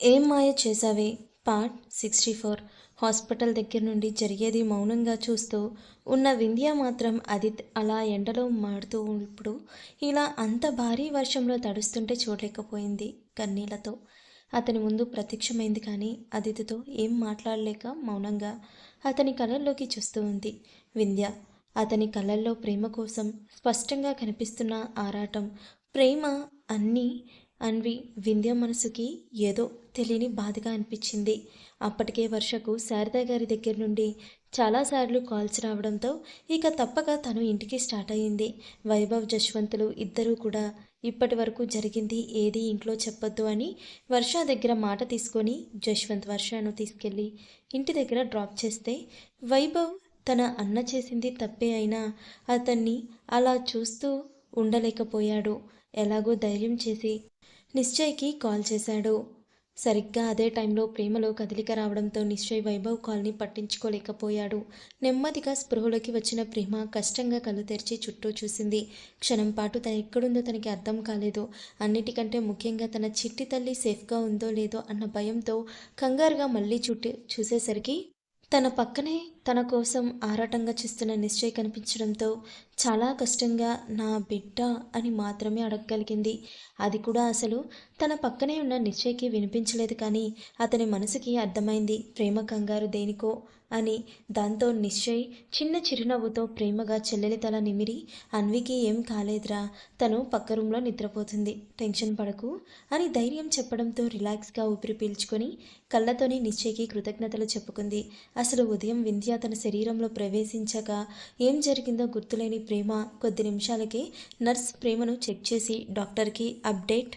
ఏం మాయ Chesave? Part sixty four. Hospital దగ్గర నుండి జరిగేది మౌనంగా చూస్తూ ఉన్న వింధ్య మాత్రం అది అలా ఎండలో మాడుతూ ఇప్పుడు ఇలా అంత భారీ వర్షంలో తడుస్తుంటే చూడలేకపోయింది కన్నీళ్ళతో. అతని ముందు ప్రత్యక్షమైంది కానీ అదితితో ఏం మాట్లాడలేక మౌనంగా అతని కళ్ళల్లోకి చూస్తూ ఉంది. వింధ్య అతని కళ్ళల్లో ప్రేమ కోసం స్పష్టంగా కనిపిస్తున్న ఆరాటం ప్రేమ అన్నీ అన్వి వింధ్య మనసుకి ఏదో తెలియని బాధగా అనిపించింది. అప్పటికే వర్షకు శారదా గారి దగ్గర నుండి చాలాసార్లు కాల్స్ రావడంతో ఇక తప్పక తను ఇంటికి స్టార్ట్ అయ్యింది. వైభవ్ జశ్వంతులు ఇద్దరూ కూడా ఇప్పటి వరకు జరిగింది ఏది ఇంట్లో చెప్పొద్దు అని వర్ష దగ్గర మాట తీసుకొని జశ్వంత్ వర్షను తీసుకెళ్ళి ఇంటి దగ్గర డ్రాప్ చేస్తే వైభవ్ తన అన్న చేసింది తప్పే అయినా అతన్ని అలా చూస్తూ ఉండలేకపోయాడు. ఎలాగో ధైర్యం చేసి నిశ్చయ్కి కాల్ చేశాడు. సరిగ్గా అదే టైంలో ప్రేమలో కదలిక రావడంతో నిశ్చయ్ వైభవ్ కాల్ని పట్టించుకోలేకపోయాడు. నెమ్మదిగా స్పృహలోకి వచ్చిన ప్రేమ కష్టంగా కళ్ళు తెరిచి చుట్టూ చూసింది. క్షణం పాటు తను ఎక్కడుందో తనకి అర్థం కాలేదు. అన్నిటికంటే ముఖ్యంగా తన చిట్టి తల్లి సేఫ్గా ఉందో లేదో అన్న భయంతో కంగారుగా మళ్ళీ చుట్టి చూసేసరికి తన పక్కనే తన కోసం ఆరాటంగా చూస్తున్న నిశ్చయ్ కనిపించడంతో చాలా కష్టంగా నా బిడ్డ అని మాత్రమే అడగగలిగింది. అది కూడా అసలు తన పక్కనే ఉన్న నిశ్చయ్కి వినిపించలేదు కానీ అతని మనసుకి అర్థమైంది ప్రేమ కంగారు దేనికో అని. దాంతో నిశ్చయ్ చిన్న చిరునవ్వుతో ప్రేమగా చెల్లెలి తల నిమిరి అన్వికి ఏం కాలేదురా తను పక్క రూమ్లో నిద్రపోతుంది టెన్షన్ పడకు అని ధైర్యం చెప్పడంతో రిలాక్స్గా ఊపిరి పీల్చుకొని కళ్ళతోనే నిశ్చయ్కి కృతజ్ఞతలు చెప్పుకుంది. అసలు ఉదయం వింధ్య తన శరీరంలో ప్రవేశించాక ఏం జరిగిందో గుర్తులేని ప్రేమ కొద్ది నిమిషాలకే నర్స్ ప్రేమను చెక్ చేసి డాక్టర్కి అప్డేట్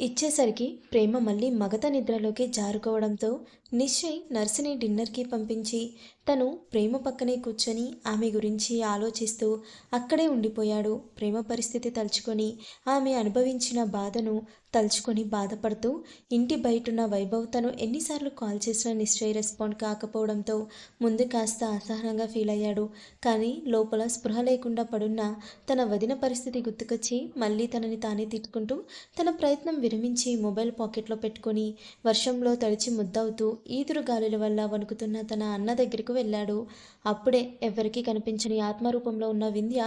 ఇచ్చేసరికి ప్రేమ మళ్ళీ మగత నిద్రలోకి జారుకోవడంతో నిశ్చయ్ నర్సుని డిన్నర్కి పంపించి తను ప్రేమ పక్కనే కూర్చొని ఆమె గురించి ఆలోచిస్తూ అక్కడే ఉండిపోయాడు. ప్రేమ పరిస్థితి తలుచుకొని ఆమె అనుభవించిన బాధను తలుచుకొని బాధపడుతూ ఇంటి బయటున్న వైభవ్ తను ఎన్నిసార్లు కాల్ చేసినా నిశ్చయ్ రెస్పాండ్ కాకపోవడంతో ముందు కాస్త అసహనంగా ఫీల్ అయ్యాడు. కానీ లోపల స్పృహ లేకుండా పడున్న తన వదిన పరిస్థితి గుర్తుకొచ్చి మళ్ళీ తనని తానే తిట్టుకుంటూ తన ప్రయత్నం విరమించి మొబైల్ పాకెట్లో పెట్టుకొని వర్షంలో తడిచి ముద్దవుతూ ఈదురు గాలుల వల్ల వణుకుతున్న తన అన్న దగ్గరకు వెళ్ళాడు. అప్పుడే ఎవరికీ కనిపించని ఆత్మరూపంలో ఉన్న వింధ్య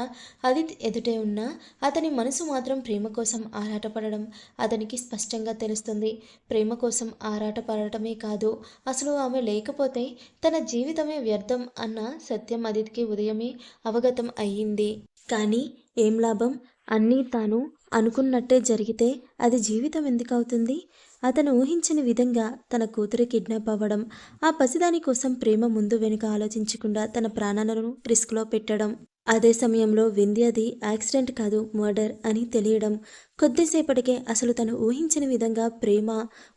అదిత్ ఎదుటే ఉన్న అతని మనసు మాత్రం ప్రేమ కోసం ఆరాటపడడం అతనికి స్పష్టంగా తెలుస్తుంది. ప్రేమ కోసం ఆరాటపడటమే కాదు అసలు ఆమె లేకపోతే తన జీవితమే వ్యర్థం అన్న సత్యం అదిత్కి ఉదయమే అవగతం అయ్యింది. కానీ ఏం లాభం? అన్నీ తాను అనుకున్నట్టే జరిగితే అది జీవితం ఎందుకు అవుతుంది? అతను ఊహించని విధంగా తన కూతురు కిడ్నాప్ అవ్వడం ఆ పసిదాని కోసం ప్రేమ ముందు వెనుక ఆలోచించకుండా తన ప్రాణాలను రిస్క్లో పెట్టడం. అదే సమయంలో వింధ్యది యాక్సిడెంట్ కాదు మర్డర్ అని తెలియడం. కొద్దిసేపటికే అసలు తను ఊహించని విధంగా ప్రేమ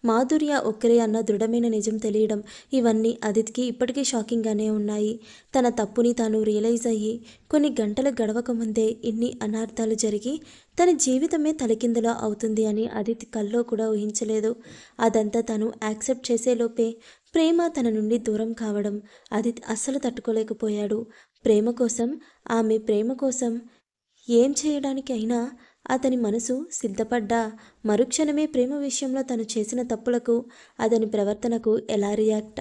మాధుర్య ఒక్కరే అన్న దృఢమైన నిజం తెలియడం. ఇవన్నీ అదితికి ఇప్పటికీ షాకింగ్గానే ఉన్నాయి. తన తప్పుని తాను రియలైజ్ అయ్యి కొన్ని గంటలు గడవక ముందే ఇన్ని అనార్థాలు జరిగి తన జీవితమే తలకిందులో అవుతుంది అని అదితి కల్లో కూడా ఊహించలేదు. అదంతా తను యాక్సెప్ట్ చేసేలోపే ప్రేమ తన నుండి దూరం కావడం. అది అస్సలు తట్టుకోలేకపోయాడు. ప్రేమ కోసం ఆమె ప్రేమ కోసం ఏం చేయడానికి అయినా అతని మనసు సిద్ధపడ్డా మరుక్షణమే ప్రేమ విషయంలో తను చేసిన తప్పులకు అతని ప్రవర్తనకు ఎలా రియాక్ట్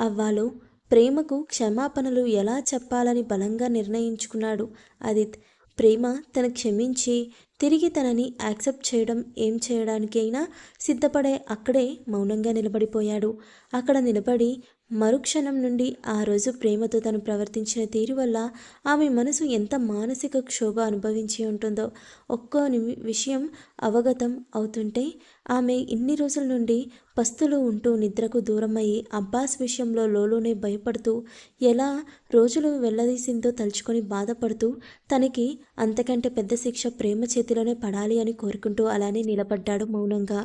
అవ్వాలో ప్రేమకు క్షమాపణలు ఎలా చెప్పాలని బలంగా నిర్ణయించుకున్నాడు అదిత్. ప్రేమ తను క్షమించి తిరిగి తనని యాక్సెప్ట్ చేయడం ఏం చేయడానికైనా సిద్ధపడే అక్కడే మౌనంగా నిలబడిపోయాడు. అక్కడ నిలబడి మరుక్షణం నుండి ఆ రోజు ప్రేమతో తను ప్రవర్తించిన తీరు వల్ల ఆమె మనసు ఎంత మానసిక క్షోభ అనుభవించి ఉంటుందో ఒక్కో విషయం అవగతం అవుతుంటే ఆమె ఇన్ని రోజుల నుండి పస్తులు ఉంటూ నిద్రకు దూరమయ్యి అబ్బాస్ విషయంలో లోలోనే భయపడుతూ ఎలా రోజులు వెళ్ళదీసిందో తలుచుకొని బాధపడుతూ తనకి అంతకంటే పెద్ద శిక్ష ప్రేమ చేతిలోనే పడాలి అని కోరుకుంటూ అలానే నిలబడ్డాడు మౌనంగా.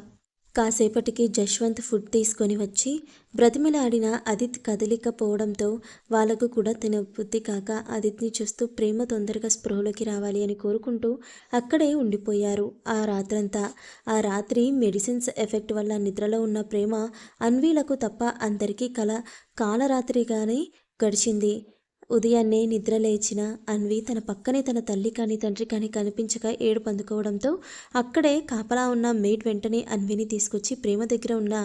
కాసేపటికి జశ్వంత్ ఫుడ్ తీసుకొని వచ్చి బ్రతిమిలాడిన అదిత్ కదలికపోవడంతో వాళ్ళకు కూడా తిన బుద్ధి కాక అదిత్ని చూస్తూ ప్రేమ తొందరగా స్పృహలోకి రావాలి అని కోరుకుంటూ అక్కడే ఉండిపోయారు. ఆ రాత్రంతా ఆ రాత్రి మెడిసిన్స్ ఎఫెక్ట్ వల్ల నిద్రలో ఉన్న ప్రేమ అన్వీలకు తప్ప అందరికీ కల కాలరాత్రిగానే గడిచింది. ఉదయాన్నే నిద్ర లేచిన అన్వి తన పక్కనే తన తల్లి కానీ తండ్రి కానీ కనిపించక ఏడు పందుకోవడంతో అక్కడే కాపలా ఉన్న మేడ్ వెంటనే అన్విని తీసుకొచ్చి ప్రేమ దగ్గర ఉన్న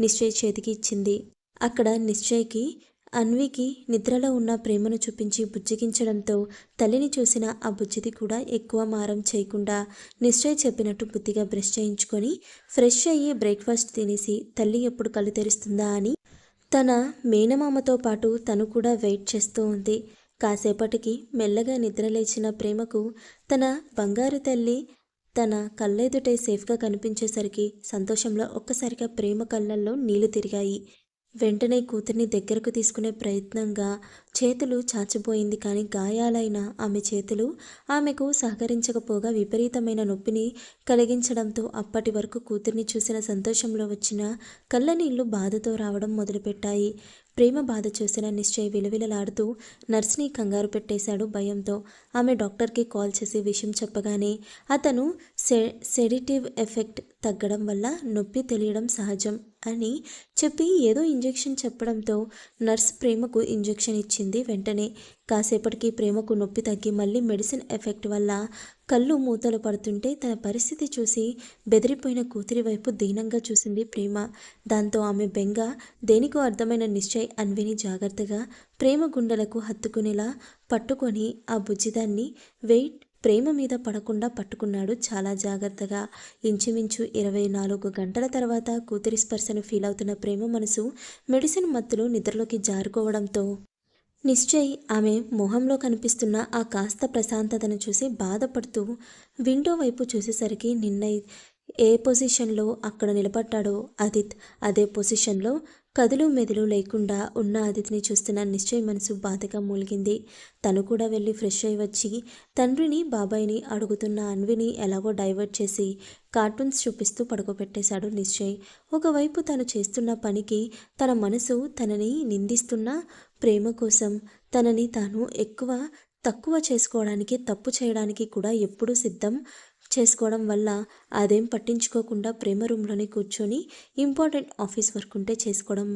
నిశ్చయ్ చేతికి ఇచ్చింది. అక్కడ నిశ్చయ్కి అన్వికి నిద్రలో ఉన్న ప్రేమను చూపించి బుజ్జగించడంతో తల్లిని చూసిన ఆ బుజ్జిది కూడా ఎక్కువ మారం చేయకుండా నిశ్చయ్ చెప్పినట్టు బుద్ధిగా బ్రష్ చేయించుకొని ఫ్రెష్ అయ్యి బ్రేక్ఫాస్ట్ తినేసి తల్లి ఎప్పుడు కళ్ళు తెరుస్తుందా అని తన మేనమామతో పాటు తను కూడా వెయిట్ చేస్తూ ఉంది. కాసేపటికి మెల్లగా నిద్రలేచిన ప్రేమకు తన బంగారు తల్లి తన కళ్ళెదుటే సేఫ్గా కనిపించేసరికి సంతోషంలో ఒక్కసారిగా ప్రేమ కళ్ళల్లో నీళ్ళు తిరిగాయి. వెంటనే కూతుర్ని దగ్గరకు తీసుకునే ప్రయత్నంగా చేతులు చాచిపోయింది కానీ గాయాలైన ఆమె చేతులు ఆమెకు సహకరించకపోగా విపరీతమైన నొప్పిని కలిగించడంతో అప్పటి వరకు కూతుర్ని చూసిన సంతోషంలో వచ్చిన కళ్ళనీళ్ళు బాధతో రావడం మొదలుపెట్టాయి. ప్రేమ బాధ చూసిన నిశ్చయ్ విలవిలలాడుతూ నర్స్ని కంగారు పెట్టేశాడు భయంతో. ఆమె డాక్టర్కి కాల్ చేసి విషయం చెప్పగానే అతను సె సెడిటివ్ ఎఫెక్ట్ తగ్గడం వల్ల నొప్పి తెలియడం సహజం అని చెప్పి ఏదో ఇంజెక్షన్ చెప్పడంతో నర్స్ ప్రేమకు ఇంజెక్షన్ ఇచ్చింది వెంటనే. కాసేపటికి ప్రేమకు నొప్పి తగ్గి మళ్ళీ మెడిసిన్ ఎఫెక్ట్ వల్ల కళ్ళు మూతలు పడుతుంటే తన పరిస్థితి చూసి బెదిరిపోయిన కూతురి వైపు దీనంగా చూసింది ప్రేమ. దాంతో ఆమె బెంగ దేనికో అర్థమైన నిశ్చయ్ అన్విని జాగ్రత్తగా ప్రేమ గుండెలకు హత్తుకునేలా పట్టుకొని ఆ బుజ్జిదాన్ని వెయిట్ ప్రేమ మీద పడకుండా పట్టుకున్నాడు చాలా జాగ్రత్తగా. ఇంచుమించు ఇరవై నాలుగు గంటల తర్వాత కూతురి స్పర్శను ఫీల్ అవుతున్న ప్రేమ మనసు మెడిసిన్ మత్తులు నిద్రలోకి జారుకోవడంతో నిశ్చయ్ ఆమె మొహంలో కనిపిస్తున్న ఆ కాస్త ప్రశాంతతను చూసి బాధపడుతూ విండో వైపు చూసేసరికి నిన్న ఏ పొజిషన్లో అక్కడ నిలబడ్డాడో అదిత్ అదే పొజిషన్లో కదులు మెదులు లేకుండా ఉన్న అతిథిని చూస్తున్న నిశ్చయ్ మనసు బాధగా మూలిగింది. తను కూడా వెళ్ళి ఫ్రెష్ అయి వచ్చి తండ్రిని బాబాయిని అడుగుతున్న అన్విని ఎలాగో డైవర్ట్ చేసి కార్టూన్స్ చూపిస్తూ పడుకోబెట్టేశాడు నిశ్చయ్. ఒకవైపు తను చేస్తున్న పనికి తన మనసు తనని నిందిస్తున్న ప్రేమ కోసం తనని తాను ఎక్కువ తక్కువ చేసుకోవడానికి తప్పు చేయడానికి కూడా ఎప్పుడూ సిద్ధం చేసుకోవడం వల్ల అదేం పట్టించుకోకుండా ప్రేమ రూమ్లోనే కూర్చొని ఇంపార్టెంట్ ఆఫీస్ వర్క్ ఉంటే చేసుకోవడం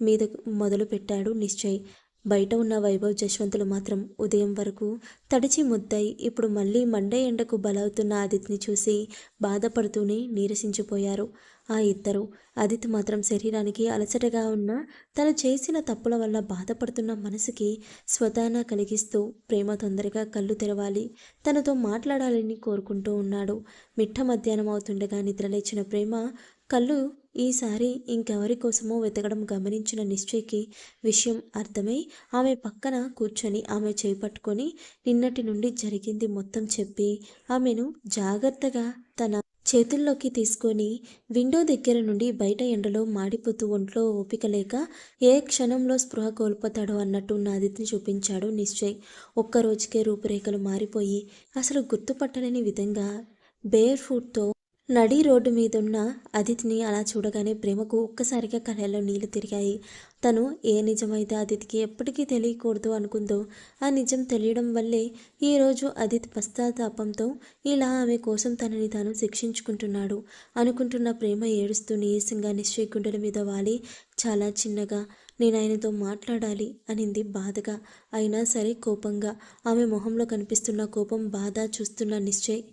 మీద మొదలుపెట్టాడు నిశ్చయ్. బయట ఉన్న వైభవ్ జశ్వంతులు మాత్రం ఉదయం వరకు తడిచి ముద్దై ఇప్పుడు మళ్ళీ మండే ఎండకు బలవుతున్న అదిత్ని చూసి బాధపడుతూనే నీరసించిపోయారు ఆ ఇద్దరు. అదిత్ మాత్రం శరీరానికి అలసటగా ఉన్న తను చేసిన తప్పుల వల్ల బాధపడుతున్న మనసుకి స్వతాన కలిగిస్తూ ప్రేమ తొందరగా కళ్ళు తెరవాలి తనతో మాట్లాడాలని కోరుకుంటూ ఉన్నాడు. మిట్ట మధ్యాహ్నం అవుతుండగా నిద్రలేచిన ప్రేమ కళ్ళు ఈసారి ఇంకెవరి కోసమో వెతకడం గమనించిన నిశ్చయ్కి విషయం అర్థమై ఆమె పక్కన కూర్చొని ఆమె చేపట్టుకొని నిన్నటి నుండి జరిగింది మొత్తం చెప్పి ఆమెను జాగ్రత్తగా తన చేతుల్లోకి తీసుకొని విండో దగ్గర నుండి బయట ఎండలో మాడిపోతూ ఒంట్లో ఓపిక లేక ఏ క్షణంలో స్పృహ కోల్పోతాడో అన్నట్టు నాదిని చూపించాడు నిశ్చయ్. ఒక్క రోజుకే రూపురేఖలు మారిపోయి అసలు గుర్తుపట్టలేని విధంగా బేర్ ఫుట్తో నడి రోడ్డు మీదున్న అదితిని అలా చూడగానే ప్రేమకు ఒక్కసారిగా కళ్ళల్లో నీళ్ళు తిరిగాయి. తను ఏ నిజమైతే అదితికి ఎప్పటికీ తెలియకూడదు అనుకుందో ఆ నిజం తెలియడం వల్లే ఈరోజు అదితి పశ్చాత్తాపంతో ఇలా ఆమె కోసం తనని తాను శిక్షించుకుంటున్నాడు అనుకుంటున్న ప్రేమ ఏడుస్తూ నీరసంగా నిశ్చయ గుండెల మీద వాలి. చాలా చిన్నగా నేను ఆయనతో మాట్లాడాలి అనింది బాధగా. అయినా సరే కోపంగా ఆమె మొహంలో కనిపిస్తున్న కోపం బాధ చూస్తున్న నిశ్చయ్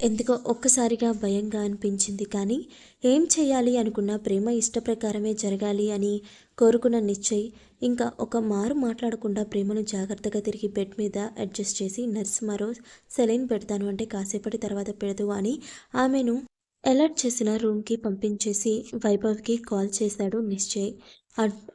ఎందుకో ఒక్కసారిగా భయంగా అనిపించింది. కానీ ఏం చేయాలి అనుకున్న ప్రేమ ఇష్టప్రకారమే జరగాలి అని కోరుకున్న నిశ్చయ్ ఇంకా ఒక మారు మాట్లాడకుండా ప్రేమను జాగ్రత్తగా తిరిగి బెడ్ మీద అడ్జస్ట్ చేసి నర్స్ మరో సెలైన్ పెడతాను అంటే కాసేపటి తర్వాత పెడదు అని ఆమెను అలర్ట్ చేసిన రూమ్కి పంపించేసి వైభవ్కి కాల్ చేశాడు నిశ్చయ్.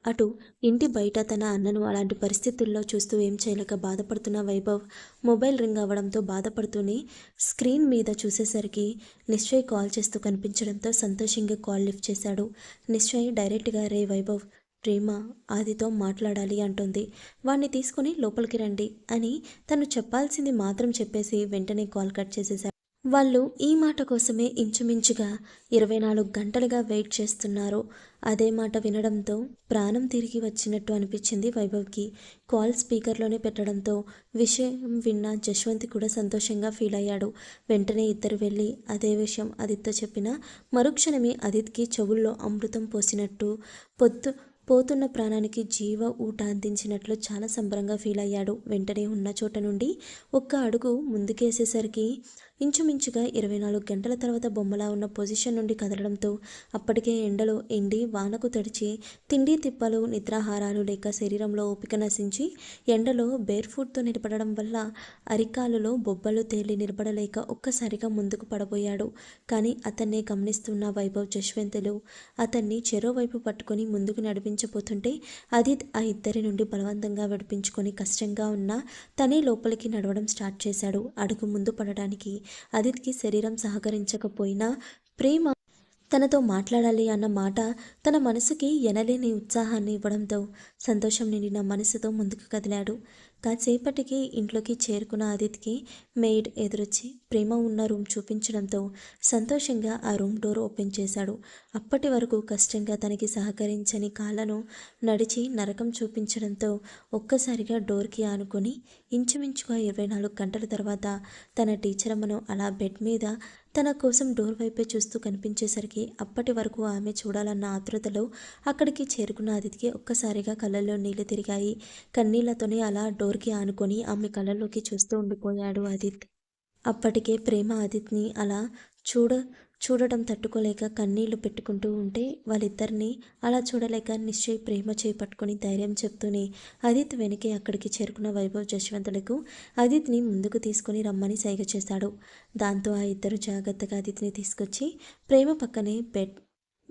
అటు ఇంటి బయట తన అన్నను అలాంటి పరిస్థితుల్లో చూస్తూ ఏం చేయలేక బాధపడుతున్న వైభవ్ మొబైల్ రింగ్ అవ్వడంతో బాధపడుతూనే స్క్రీన్ మీద చూసేసరికి నిశ్చయ్ కాల్ చేస్తూ కనిపించడంతో సంతోషంగా కాల్ లిఫ్ట్ చేశాడు. నిశ్చయ్ డైరెక్ట్గా రే వైభవ్ ప్రేమ ఆదితో మాట్లాడాలి అంటుంది. వాణ్ణి తీసుకుని లోపలికి రండి అని తను చెప్పాల్సింది మాత్రం చెప్పేసి వెంటనే కాల్ కట్ చేసేశాడు. వాళ్ళు ఈ మాట కోసమే ఇంచుమించుగా ఇరవై నాలుగు గంటలుగా వెయిట్ చేస్తున్నారు. అదే మాట వినడంతో ప్రాణం తిరిగి వచ్చినట్టు అనిపించింది వైభవ్కి. కాల్ స్పీకర్లోనే పెట్టడంతో విషయం విన్న జశ్వంత్ కూడా సంతోషంగా ఫీల్ అయ్యాడు. వెంటనే ఇద్దరు వెళ్ళి అదే విషయం అదిత్తో చెప్పిన మరుక్షణమే అదిత్కి చెవుల్లో అమృతం పోసినట్టు పొద్దు పోతున్న ప్రాణానికి జీవ ఊట అందించినట్లు చాలా సంబరంగా ఫీల్ అయ్యాడు. వెంటనే ఉన్న చోట నుండి ఒక్క అడుగు ముందుకేసేసరికి ఇంచుమించుగా ఇరవై నాలుగు గంటల తర్వాత బొమ్మలా ఉన్న పొజిషన్ నుండి కదలడంతో అప్పటికే ఎండలో ఎండి వానకు తడిచి తిండి తిప్పలు నిద్రాహారాలు లేక శరీరంలో ఓపిక నశించి ఎండలో బేర్ ఫుడ్తో నిలబడడం వల్ల అరికాలులో బొబ్బలు తేలి నిలబడలేక ఒక్కసారిగా ముందుకు పడబోయాడు. కానీ అతన్నే గమనిస్తున్న వైభవ్ జశ్వంతులు అతన్ని చెరోవైపు పట్టుకొని ముందుకు నడిపించబోతుంటే అదిత్ ఆ ఇద్దరి నుండి బలవంతంగా విడిపించుకొని కష్టంగా ఉన్న తనే లోపలికి నడవడం స్టార్ట్ చేశాడు. అడుగు ముందు పడడానికి అదిత్కి శరీరం సహకరించకపోయినా ప్రేమ తనతో మాట్లాడాలి అన్న మాట తన మనసుకి ఎనలేని ఉత్సాహాన్ని ఇవ్వడంతో సంతోషం నిండిన మనసుతో ముందుకు కదిలాడు. కాసేపటికి ఇంట్లోకి చేరుకున్న ఆదిత్కి మెయిడ్ ఎదురొచ్చి ప్రేమ ఉన్న రూమ్ చూపించడంతో సంతోషంగా ఆ రూమ్ డోర్ ఓపెన్ చేశాడు. అప్పటి వరకు కష్టంగా తనకి సహకరించని కాళ్ళను నడిచి నరకం చూపించడంతో ఒక్కసారిగా డోర్కి ఆనుకొని ఇంచుమించుగా ఇరవై నాలుగు గంటల తర్వాత తన టీచర్ అమ్మను అలా బెడ్ మీద తన కోసం డోర్ వైపే చూస్తూ కనిపించేసరికి అప్పటి వరకు ఆమె చూడాలన్న ఆతృతలో అక్కడికి చేరుకున్న అతిథికి ఒక్కసారిగా కళ్ళల్లో నీళ్ళు తిరిగాయి. కన్నీళ్ళతోనే అలా డోర్కి ఆనుకొని ఆమె కళ్ళలోకి చూస్తూ ఉండిపోయాడు అదిత్ అప్పటికే ప్రేమ అదిత్ని అలా చూడ చూడటం తట్టుకోలేక కన్నీళ్ళు పెట్టుకుంటూ ఉంటే వాళ్ళిద్దరిని అలా చూడలేక నిశ్చయ్ ప్రేమ చేపట్టుకుని ధైర్యం చెప్తూనే అదిత్ వెనకే అక్కడికి చేరుకున్న వైభవ్ జశ్వంతులకు అదిత్ని ముందుకు తీసుకొని రమ్మని సైగ చేశాడు దాంతో ఆ ఇద్దరు జాగ్రత్తగా అదిత్ని తీసుకొచ్చి ప్రేమ పక్కనే బెడ్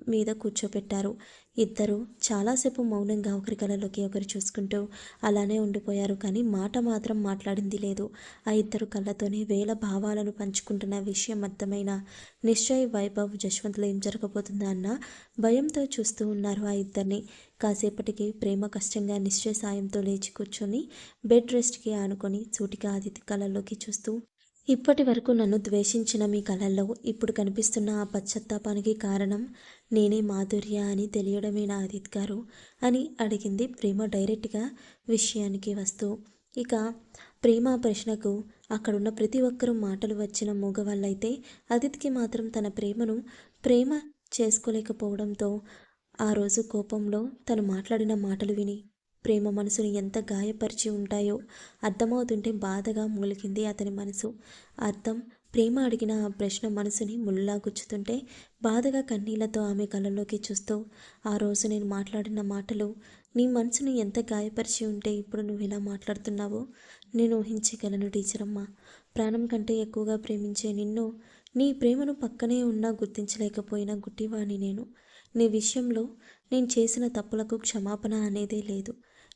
మీద కూర్చోపెట్టారు. ఇద్దరు చాలాసేపు మౌనంగా ఒకరి కళ్ళలోకి ఒకరు చూసుకుంటూ అలానే ఉండిపోయారు కానీ మాట మాత్రం మాట్లాడింది లేదు. ఆ ఇద్దరు కళ్ళతోనే వేల భావాలను పంచుకుంటున్న విషయం అర్థమైన నిశ్చయ్ వైభవ్ జశ్వంత్లో ఏం జరగబోతుందా అన్న భయంతో చూస్తూ ఉన్నారు ఆ ఇద్దరిని. కాసేపటికి ప్రేమ కష్టంగా నిశ్చయ సాయంతో లేచి కూర్చొని బెడ్ రెస్ట్కి ఆనుకొని సూటిగా ఆదిత్య కళ్ళల్లోకి చూస్తూ ఇప్పటి వరకు నన్ను ద్వేషించిన మీ కళల్లో ఇప్పుడు కనిపిస్తున్న ఆ పశ్చాత్తాపానికి కారణం నేనే మాధుర్య అని తెలియడమే నా ఆదిత్ గారు అని అడిగింది ప్రేమ డైరెక్ట్గా విషయానికి వస్తూ. ఇక ప్రేమ ప్రశ్నకు అక్కడున్న ప్రతి ఒక్కరూ మాటలు వచ్చిన మూగవాళ్ళైతే అదిత్కి మాత్రం తన ప్రేమను ప్రేమ చేసుకోలేకపోవడంతో ఆ రోజు కోపంలో తను మాట్లాడిన మాటలు విని ప్రేమ మనసుని ఎంత గాయపరిచి ఉంటాయో అర్థమవుతుంటే బాధగా మూలికింది అతని మనసు. అర్థం ప్రేమ అడిగిన ఆ ప్రశ్న మనసుని ముళ్ళలా గుచ్చుతుంటే బాధగా కన్నీళ్ళతో ఆమె కళ్ళలోకి చూస్తూ ఆ రోజు నేను మాట్లాడిన మాటలు నీ మనసుని ఎంత గాయపరిచి ఉంటే ఇప్పుడు నువ్వు ఇలా మాట్లాడుతున్నావో? నేను ఊహించగలను టీచర్ అమ్మ ప్రాణం కంటే ఎక్కువగా ప్రేమించే నిన్ను నీ ప్రేమను పక్కనే ఉన్నా గుర్తించలేకపోయినా గుట్టివాణి నేను. నీ విషయంలో నేను చేసిన తప్పులకు క్షమాపణ అనేదే లేదు.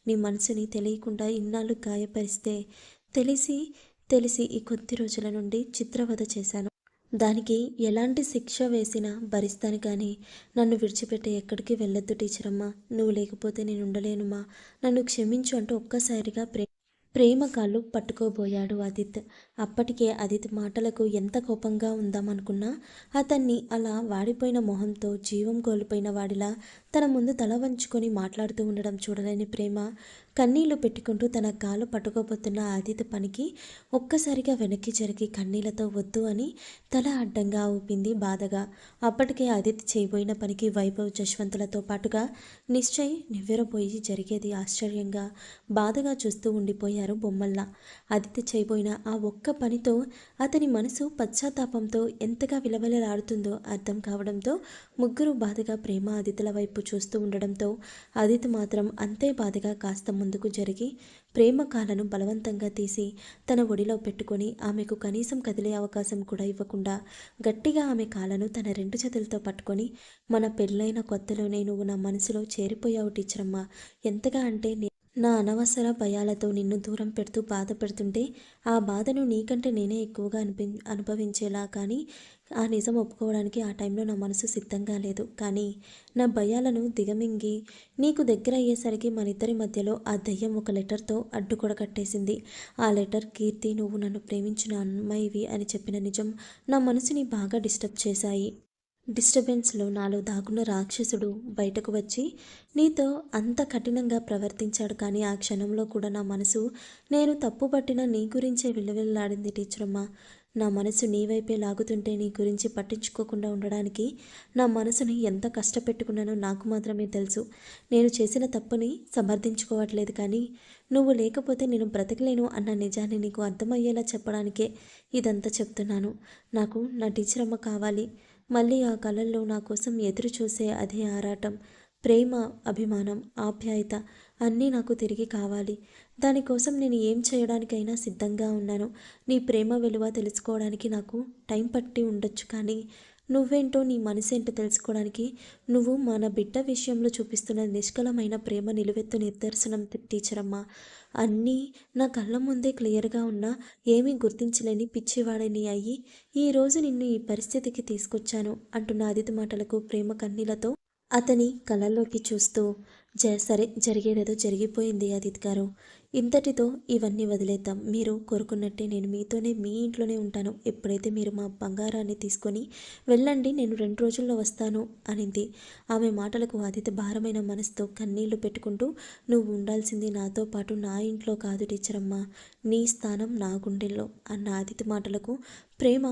నీ మనసుని తెలియకుండా ఇన్నాళ్ళు గాయపరిస్తే తెలిసి తెలిసి ఈ కొద్ది రోజుల నుండి చిత్రవధ చేశాను. దానికి ఎలాంటి శిక్ష వేసినా భరిస్తాను కానీ నన్ను విడిచిపెట్టి ఎక్కడికి వెళ్ళొద్దు టీచరమ్మా. నువ్వు లేకపోతే నేను ఉండలేనుమా. నన్ను క్షమించు అంటూ ఒక్కసారిగా ప్రే ప్రేమ కాళ్ళు పట్టుకోబోయాడు అదిత్. అప్పటికే అదిత్ మాటలకు ఎంత కోపంగా ఉందామనుకున్నా అతన్ని అలా వాడిపోయిన మొహంతో జీవం కోల్పోయిన వాడిలా తన ముందు తల వంచుకొని మాట్లాడుతూ ఉండడం చూడలేని ప్రేమ కన్నీళ్ళు పెట్టుకుంటూ తన కాలు పట్టుకోబోతున్న ఆదిత్య పనికి ఒక్కసారిగా వెనక్కి జరిగి కన్నీళ్ళతో వద్దు అని తల అడ్డంగా ఊపింది బాధగా. అప్పటికే ఆదిత్య చేయబోయిన పనికి వైభవ్ జశ్వంతులతో పాటుగా నిశ్చయ్ నివ్వెరపోయి జరిగేది ఆశ్చర్యంగా బాధగా చూస్తూ ఉండిపోయారు బొమ్మల్లా. ఆదిత్య చేయబోయిన ఆ ఒక్క పనితో అతని మనసు పశ్చాత్తాపంతో ఎంతగా విలవలలాడుతుందో అర్థం కావడంతో ముగ్గురు బాధగా ప్రేమ ఆదిత్యల వైపు చూస్తూ ఉండడంతో ఆదిత్య మాత్రం అంతే బాధగా కాస్త ముందుకు జరిగి ప్రేమ కాలను బలవంతంగా తీసి తన ఒడిలో పెట్టుకొని ఆమెకు కనీసం కదిలే అవకాశం కూడా ఇవ్వకుండా గట్టిగా ఆమె కాలను తన రెండు చేతులతో పట్టుకొని మన పెళ్ళైన కొత్తలోనే నువ్వు నా మనసులో చేరిపోయావు టీచరమ్మ. ఎంతగా అంటే నేను నా అనవసర భయాలతో నిన్ను దూరం పెడుతూ బాధ పెడుతుంటే ఆ బాధను నీకంటే నేనే ఎక్కువగా అనిపి అనుభవించేలా కానీ ఆ నిజం ఒప్పుకోవడానికి ఆ టైంలో నా మనసు సిద్ధంగా లేదు. కానీ నా భయాలను దిగమింగి నీకు దగ్గర అయ్యేసరికి మన ఇద్దరి మధ్యలో ఆ దయ్యం ఒక లెటర్తో అడ్డుకొడ కట్టేసింది. ఆ లెటర్ కీర్తి నువ్వు నన్ను ప్రేమించిన అమ్మాయివి అని చెప్పిన నిజం నా మనసుని బాగా డిస్టర్బ్ చేశాయి. డిస్టర్బెన్స్లో నాలో దాగున్న రాక్షసుడు బయటకు వచ్చి నీతో అంత కఠినంగా ప్రవర్తించాడు కానీ ఆ క్షణంలో కూడా నా మనసు నేను తప్పుపట్టిన నీ గురించే విలువెల్లాడింది టీచరమ్మ. నా మనసు నీ వైపే లాగుతుంటే నీ గురించి పట్టించుకోకుండా ఉండడానికి నా మనసుని ఎంత కష్టపెట్టుకున్నానో నాకు మాత్రమే తెలుసు. నేను చేసిన తప్పుని సమర్థించుకోవట్లేదు కానీ నువ్వు లేకపోతే నేను బ్రతకలేను అన్న నిజాన్ని నీకు అర్థమయ్యేలా చెప్పడానికే ఇదంతా చెప్తున్నాను. నాకు నా టీచర్ అమ్మ కావాలి. మళ్ళీ ఆ కళల్లో నా కోసం ఎదురు చూసే అదే ఆరాటం ప్రేమ అభిమానం ఆప్యాయత అన్నీ నాకు తిరిగి కావాలి. దానికోసం నేను ఏం చేయడానికైనా సిద్ధంగా ఉన్నాను. నీ ప్రేమ విలువ తెలుసుకోవడానికి నాకు టైం పట్టి ఉండొచ్చు కానీ నువ్వేంటో నీ మనసేంటో తెలుసుకోవడానికి నువ్వు మన బిడ్డ విషయంలో చూపిస్తున్న నిష్కలమైన ప్రేమ నిలువెత్తు నిదర్శనం టీచర్ అమ్మ అన్నీ నా కళ్ళ ముందే క్లియర్గా ఉన్నా ఏమీ గుర్తించలేని పిచ్చివాడని అయ్యి ఈరోజు నిన్ను ఈ పరిస్థితికి తీసుకొచ్చాను అంటున్న అదితి మాటలకు ప్రేమ కన్నీలతో అతని కళ్ళలోకి చూస్తూ జ సరే జరిగేదేదో జరిగిపోయింది అదిత్ గారు. ఇంతటితో ఇవన్నీ వదిలేద్దాం. మీరు కోరుకున్నట్టే నేను మీతోనే మీ ఇంట్లోనే ఉంటాను. ఎప్పుడైతే మీరు మా బంగారాన్ని తీసుకొని వెళ్ళండి నేను రెండు రోజుల్లో వస్తాను అనింది. ఆమె మాటలకు అదితి భారమైన మనసుతో కన్నీళ్ళు పెట్టుకుంటూ నువ్వు ఉండాల్సింది నాతో పాటు నా ఇంట్లో కాదు టీచర్ నీ స్థానం నా గుండెల్లో అన్న అదితి మాటలకు ప్రేమ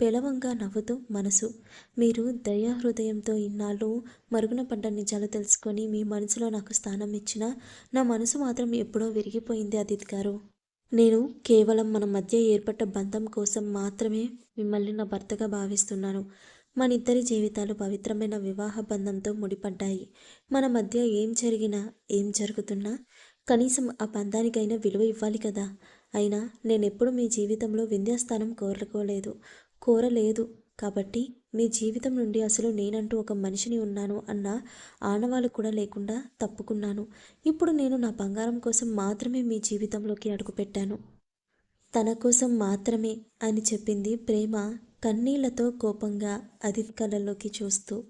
పేలవంగా నవ్వుతూ మనసు. మీరు దయా హృదయంతో ఇన్నాళ్ళు మరుగున పడ్డ నిజాలు తెలుసుకొని మీ మనసులో నాకు స్థానం ఇచ్చిన నా మనసు మాత్రం ఎప్పుడో విరిగిపోయింది అదిత్ గారు. నేను కేవలం మన మధ్య ఏర్పడ్డ బంధం కోసం మాత్రమే మిమ్మల్ని నా భర్తగా భావిస్తున్నాను. మన ఇద్దరి జీవితాలు పవిత్రమైన వివాహ బంధంతో ముడిపడ్డాయి. మన మధ్య ఏం జరిగినా ఏం జరుగుతున్నా కనీసం ఆ బంధానికైనా విలువ ఇవ్వాలి కదా. అయినా నేనెప్పుడు మీ జీవితంలో వింధ్యాస్థానం కోరుకోలేదు కోరలేదు. కాబట్టి మీ జీవితం నుండి అసలు నేనంటూ ఒక మనిషిని ఉన్నాను అన్న ఆనవాళ్ళు కూడా లేకుండా తప్పుకున్నాను. ఇప్పుడు నేను నా బంగారం కోసం మాత్రమే మీ జీవితంలోకి అడుగుపెట్టాను. తన కోసం మాత్రమే అని చెప్పింది ప్రేమ కన్నీళ్ళతో కోపంగా అదిత్ కళ్ళల్లోకి చూస్తూ.